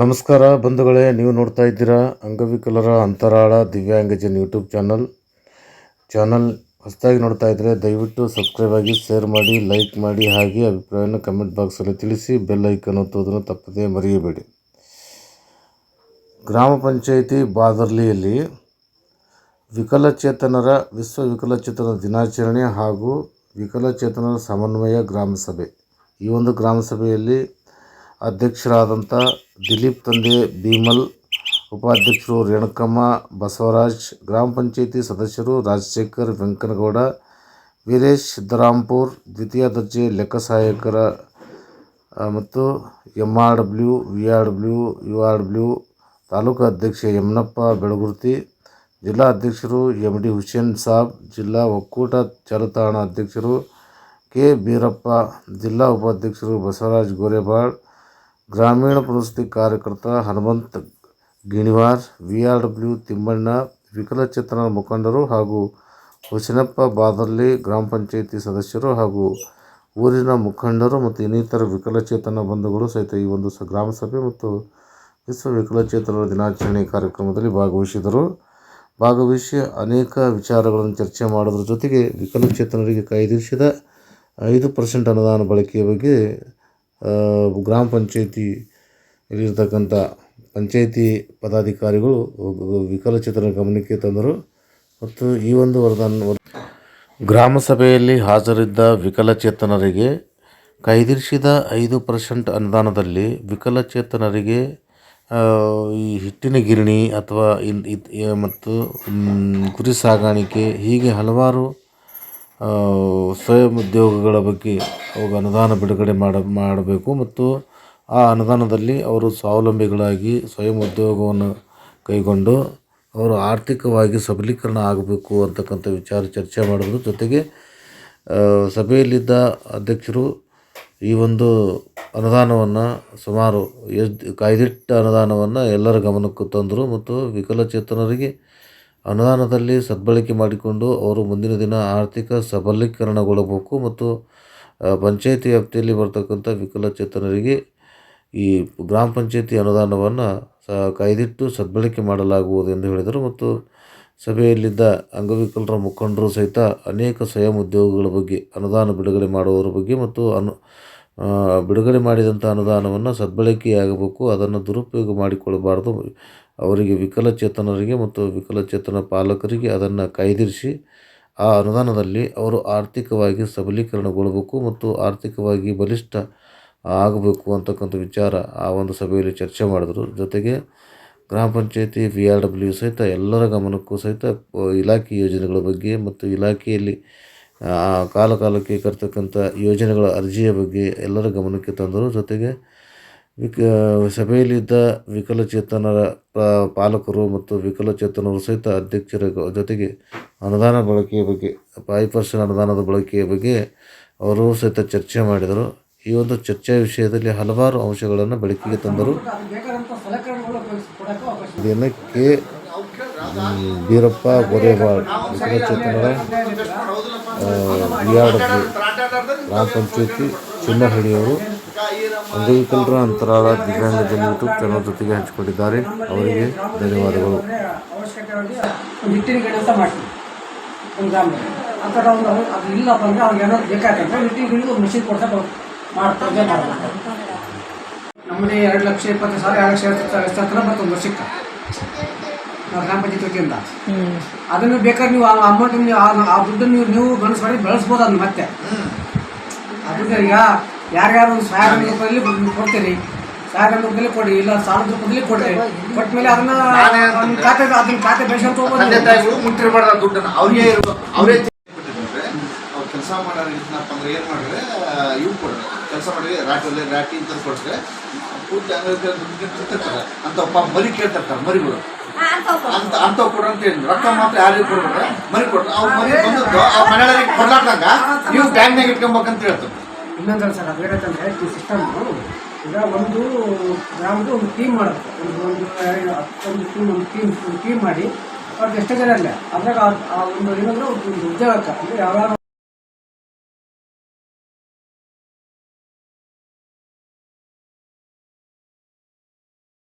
ನಮಸ್ಕಾರ ಬಂಧುಗಳೇ, ನೀವು ನೋಡ್ತಾ ಇದ್ದೀರಾ ಅಂಗವಿಕಲರ ಅಂತರಾಳ ದಿವ್ಯಾಂಗಜನ್ ಯೂಟ್ಯೂಬ್ ಚಾನಲ್. ಚಾನಲ್ ಹೊಸದಾಗಿ ನೋಡ್ತಾ ಇದ್ದರೆ ದಯವಿಟ್ಟು ಸಬ್ಸ್ಕ್ರೈಬ್ ಆಗಿ, ಶೇರ್ ಮಾಡಿ, ಲೈಕ್ ಮಾಡಿ, ಹಾಗೆ ಅಭಿಪ್ರಾಯವನ್ನು ಕಮೆಂಟ್ ಬಾಕ್ಸಲ್ಲಿ ತಿಳಿಸಿ, ಬೆಲ್ ಐಕನ್ ಒತ್ತೋದನ್ನು ತಪ್ಪದೇ ಮರೆಯಬೇಡಿ. ಗ್ರಾಮ ಪಂಚಾಯಿತಿ ಬಾದರ್ಲಿಯಲ್ಲಿ ವಿಕಲಚೇತನರ, ವಿಶ್ವ ವಿಕಲಚೇತನ ದಿನಾಚರಣೆ ಹಾಗೂ ವಿಕಲಚೇತನರ ಸಮನ್ವಯ ಗ್ರಾಮ ಸಭೆ. ಈ ಒಂದು ಗ್ರಾಮ ಸಭೆಯಲ್ಲಿ ಅಧ್ಯಕ್ಷರಾದಂಥ ದಿಲೀಪ್ ತಂದೆ ಭೀಮಲ್, ಉಪಾಧ್ಯಕ್ಷರು ರೇಣುಕಮ್ಮ, ಬಸವರಾಜ್, ಗ್ರಾಮ ಪಂಚಾಯಿತಿ ಸದಸ್ಯರು ರಾಜಶೇಖರ್ ವೆಂಕನಗೌಡ, ವೀರೇಶ್ ಸಿದ್ದರಾಂಪುರ್, ದ್ವಿತೀಯ ದರ್ಜೆ ಲೆಕ್ಕ ಸಹಾಯಕರ ಮತ್ತು M R W V R W U R W taluk ಅಧ್ಯಕ್ಷ ಯಮನಪ್ಪ ಬೆಳಗುರ್ತಿ, ಜಿಲ್ಲಾ ಅಧ್ಯಕ್ಷರು ಎಂ ಡಿ ಹುಸೇನ್ ಸಾಬ್, ಜಿಲ್ಲಾ ಒಕ್ಕೂಟ ಜಾಲತಾಣ ಅಧ್ಯಕ್ಷರು ಕೆ ಬೀರಪ್ಪ, ಜಿಲ್ಲಾ ಉಪಾಧ್ಯಕ್ಷರು ಬಸವರಾಜ್ ಗೋರೆಬಾಳ್ ಗ್ರಾಮೀಣ ಪುನರ್ವಸತಿ ಕಾರ್ಯಕರ್ತ Hanumanth Ginivar V R W Thimmanna ವಿಕಲಚೇತನ ಮುಖಂಡರು ಹಾಗೂ ಹುಸಿನಪ್ಪ ಬಾದರ್ಲಿ ಗ್ರಾಮ ಪಂಚಾಯಿತಿ ಸದಸ್ಯರು ಹಾಗೂ ಊರಿನ ಮುಖಂಡರು ಮತ್ತು ಇನ್ನಿತರ ವಿಕಲಚೇತನ ಬಂಧುಗಳು ಸಹಿತ ಈ ಒಂದು ಸ ಗ್ರಾಮ ಸಭೆ ಮತ್ತು ವಿಶ್ವ ವಿಕಲಚೇತನರ ದಿನಾಚರಣೆ ಕಾರ್ಯಕ್ರಮದಲ್ಲಿ ಭಾಗವಹಿಸಿದರು. ಭಾಗವಹಿಸಿ ಅನೇಕ ವಿಚಾರಗಳನ್ನು ಚರ್ಚೆ ಮಾಡೋದ್ರ ಜೊತೆಗೆ ವಿಕಲಚೇತನರಿಗೆ ಕಾಯ್ದಿರಿಸಿದ ಐದು ಪರ್ಸೆಂಟ್ ಅನುದಾನ ಬಳಕೆಯ ಬಗ್ಗೆ ಗ್ರಾಮ ಪಂಚಾಯಿತಿ ಇಲ್ಲಿರ್ತಕ್ಕಂಥ ಪಂಚಾಯಿತಿ ಪದಾಧಿಕಾರಿಗಳು ವಿಕಲಚೇತನ ಗಮನಕ್ಕೆ ತಂದರು. ಮತ್ತು ಈ ಒಂದು ವರದಾನ ಗ್ರಾಮ ಸಭೆಯಲ್ಲಿ ಹಾಜರಿದ್ದ ವಿಕಲಚೇತನರಿಗೆ ಕೈದಿರಿಸಿದ ಐದು ಪರ್ಸೆಂಟ್ ಅನುದಾನದಲ್ಲಿ ವಿಕಲಚೇತನರಿಗೆ ಈ ಹಿಟ್ಟಿನ ಗಿರಣಿ ಅಥವಾ ಮತ್ತು ಕುರಿ ಸಾಗಾಣಿಕೆ ಹೀಗೆ ಹಲವಾರು ಸ್ವಯಂ ಉದ್ಯೋಗಗಳ ಬಗ್ಗೆ ಅವಾಗ ಅನುದಾನ ಬಿಡುಗಡೆ ಮಾಡ, ಮಾಡಬೇಕು ಮತ್ತು ಆ ಅನುದಾನದಲ್ಲಿ ಅವರು ಸ್ವಾವಲಂಬಿಗಳಾಗಿ ಸ್ವಯಂ ಉದ್ಯೋಗವನ್ನು ಕೈಗೊಂಡು ಅವರು ಆರ್ಥಿಕವಾಗಿ ಸಬಲೀಕರಣ ಆಗಬೇಕು ಅಂತಕ್ಕಂಥ ವಿಚಾರ ಚರ್ಚೆ ಮಾಡಿದ್ರು ಜೊತೆಗೆ ಸಭೆಯಲ್ಲಿದ್ದ ಅಧ್ಯಕ್ಷರು ಈ ಒಂದು ಅನುದಾನವನ್ನು ಸುಮಾರು ಎಷ್ಟು, ಕಾಯ್ದಿಟ್ಟ ಅನುದಾನವನ್ನು ಎಲ್ಲರ ಗಮನಕ್ಕೂ ತಂದರು ಮತ್ತು ವಿಕಲಚೇತನರಿಗೆ ಅನುದಾನದಲ್ಲಿ ಸದ್ಬಳಕೆ ಮಾಡಿಕೊಂಡು ಅವರು ಮುಂದಿನ ದಿನ ಆರ್ಥಿಕ ಸಬಲೀಕರಣಗೊಳ್ಳಬೇಕು ಮತ್ತು ಪಂಚಾಯಿತಿ ವ್ಯಾಪ್ತಿಯಲ್ಲಿ ಬರ್ತಕ್ಕಂಥ ವಿಕಲಚೇತನರಿಗೆ ಈ ಗ್ರಾಮ ಪಂಚಾಯಿತಿ ಅನುದಾನವನ್ನು ಸ ಕಾಯ್ದಿಟ್ಟು ಸದ್ಬಳಕೆ ಮಾಡಲಾಗುವುದು ಎಂದು ಹೇಳಿದರು. ಮತ್ತು ಸಭೆಯಲ್ಲಿದ್ದ ಅಂಗವಿಕಲರ ಮುಖಂಡರು ಸಹಿತ ಅನೇಕ ಸ್ವಯಂ ಉದ್ಯೋಗಗಳ ಬಗ್ಗೆ, ಅನುದಾನ ಬಿಡುಗಡೆ ಮಾಡುವವರ ಬಗ್ಗೆ ಮತ್ತು ಅನು ಬಿಡುಗಡೆ ಮಾಡಿದಂಥ ಅನುದಾನವನ್ನು ಸದ್ಬಳಕೆಯಾಗಬೇಕು, ಅದನ್ನು ದುರುಪಯೋಗ ಮಾಡಿಕೊಳ್ಳಬಾರ್ದು ಅವರಿಗೆ ವಿಕಲಚೇತನರಿಗೆ ಮತ್ತು ವಿಕಲಚೇತನ ಪಾಲಕರಿಗೆ ಅದನ್ನು ಕಾಯ್ದಿರಿಸಿ ಆ ಅನುದಾನದಲ್ಲಿ ಅವರು ಆರ್ಥಿಕವಾಗಿ ಸಬಲೀಕರಣಗೊಳ್ಳಬೇಕು ಮತ್ತು ಆರ್ಥಿಕವಾಗಿ ಬಲಿಷ್ಠ ಆಗಬೇಕು ಅಂತಕ್ಕಂಥ ವಿಚಾರ ಆ ಒಂದು ಸಭೆಯಲ್ಲಿ ಚರ್ಚೆ ಮಾಡಿದರು. ಜೊತೆಗೆ ಗ್ರಾಮ ಪಂಚಾಯತಿ ವಿ ಆರ್ ಡಬ್ಲ್ಯೂ ಸಹಿತ ಎಲ್ಲರ ಗಮನಕ್ಕೂ ಸಹಿತ ಇಲಾಖೆ ಯೋಜನೆಗಳ ಬಗ್ಗೆ ಮತ್ತು ಇಲಾಖೆಯಲ್ಲಿ ಕಾಲ ಕಾಲಕ್ಕೆ ಕರ್ತಕ್ಕಂಥ ಯೋಜನೆಗಳ ಅರ್ಜಿಯ ಬಗ್ಗೆ ಎಲ್ಲರ ಗಮನಕ್ಕೆ ತಂದರು. ಜೊತೆಗೆ ವಿಕ ಸಭೆಯಲ್ಲಿದ್ದ ವಿಕಲಚೇತನರ ಪಾಲಕರು ಮತ್ತು ವಿಕಲಚೇತನರು ಸಹಿತ ಅಧ್ಯಕ್ಷರ ಜೊತೆಗೆ ಅನುದಾನ ಬಳಕೆಯ ಬಗ್ಗೆ ಫೈವ್ ಪರ್ಸೆಂಟ್ ಅನುದಾನದ ಬಳಕೆಯ ಬಗ್ಗೆ ಅವರು ಸಹಿತ ಚರ್ಚೆ ಮಾಡಿದರು. ಈ ಒಂದು ಚರ್ಚಾ ವಿಷಯದಲ್ಲಿ ಹಲವಾರು ಅಂಶಗಳನ್ನು ಬೆಳಕಿಗೆ ತಂದರು. ದಿನಕ್ಕೆ ಬೀರಪ್ಪ ಗೊರೇಬಾಳ್ ವಿಕಲಚೇತನರ ಬಿ ಆರ್ ಡಬ್ಲ್ಯೂ, ಗ್ರಾಮ ಪಂಚಾಯತಿ, ಚಿನ್ನಹಳ್ಳಿಯವರು ಅಂಗವಿಕಲರ ಅಂತರಾಳ ದಿವ್ಯಾಂಗಜನ ಯೂಟ್ಯೂಬ್ ಚಾನಲ್ ಜೊತೆಗೆ ಹಂಚಿಕೊಂಡಿದ್ದಾರೆ. ಅವರಿಗೆ ಧನ್ಯವಾದಗಳು. ಆ ನಮ್ಮನೆ ಎರಡು ಲಕ್ಷ ಇಪ್ಪತ್ತು ಸಾವಿರ, ಎರಡು ಲಕ್ಷ ಎಷ್ಟು ಹತ್ರ ಬರ್ತದೆ ವರ್ಷಕ್ಕೆ. ನಾವು ಗ್ರಾಮ ಪಂಚಾಯತ್ ವತಿಯಿಂದ ಅದನ್ನು ಬೇಕಾದ್ರೆ ನೀವು ಆ ಅಮೌಂಟ್ ನೀವು ಆ- ಆ ದುಡ್ಡನ್ನು ನೀವು ನೀವು ಗಣಸ್ ಮಾಡಿ ಬೆಳೆಸ್ಬೋದು ಅದನ್ನು ಮತ್ತೆ. ಅದಕ್ಕೆ ಈಗ ಯಾರ್ಯಾರು ಒಂದು ಸಾವಿರ ರೂಪಾಯಲ್ಲಿ ನೀವು ಕೊಡ್ತೀರಿ ಸಾವಿರ ರೂಪಾಯಿ ಕೊಡಿ ಇಲ್ಲ ಸಾವಿರದ ರೂಪಾಯಿ ಕೊಡ್ರಿ ಕೊಟ್ಟ ಮೇಲೆ ಅದನ್ನ ನಿಮ್ಮ ಖಾತೆ ಅದನ್ನ ಖಾತೆ ಬೆಳೆಸ್ಕೊಂತ ತಂದೆ ತಾಯಿಗಳು ಮುಟ್ಟಿರಬಾರ್ದ ದುಡ್ಡನ್ನ. ಅವ್ರಿಗೆ ಇರ್ಬೇಕು ಅವರೇ ಅವ್ರು ಕೆಲಸ ಮಾಡೋರು ಇದ್ನಪ್ಪ ಅಂದ್ರೆ ಏನು ಮಾಡಿದ್ರೆ ಇವು ಕೊಡ್ರಿ ಕೆಲಸ ಮಾಡಿ ರಾಟಲ್ಲಿ ರಾಟಿ ಅಂತ ಕೊಟ್ರೆ ಪೂರ್ತಿ ದುಡ್ಡು ತಿಂತಿರ್ತಾರೆ. ಅಂತ ಪಾಪ ಮರಿ ಕೇಳ್ತಿರ್ತಾರೆ ಮರಿಗಳು. ಅಂತ ಅಂಥವು ಕೊಡು ಅಂತ ಹೇಳಿ ರೊಕ್ಕ ಮಾತ್ರ ಯಾರಿಗೂ ಕೊಡ್ಬೇಕು ಮರಿ ಕೊಡ್ತಾರೆ ಅವ್ರು ಮರಿ ಬಂದದ್ದು ಆ ಮನೆಯವರಿಗೆ ಕೊಡ್ಲಾರ್ದಾಗ ನೀವು ಬ್ಯಾಂಕ್ನಾಗ ಇಟ್ಕೊಬೇಕಂತ ಹೇಳ್ತಾರೆ. ಇನ್ನೊಂದು ಸರ್ ಅದು ಏನಂತಂದ್ರೆ ಈ ಸಿಸ್ಟಮ್ ಈಗ ಒಂದು ಗ್ರಾಮದ ಒಂದು ಟೀಮ್ ಮಾಡಬೇಕು ಒಂದು ಒಂದು ಹತ್ತೊಂದು ಟೀಮ್ ಒಂದು ಟೀಮ್ ಒಂದು ಟೀಮ್ ಮಾಡಿ ಅವ್ರಿಗೆ ಎಷ್ಟೋ ಜನ ಇಲ್ಲ. ಅದ್ರಾಗ ಆ ಒಂದು ಏನಂದ್ರೆ ಒಂದು ಉದ್ಯೋಗಕ್ಕೆ, ಅಂದರೆ ಯಾವ್ಯಾವ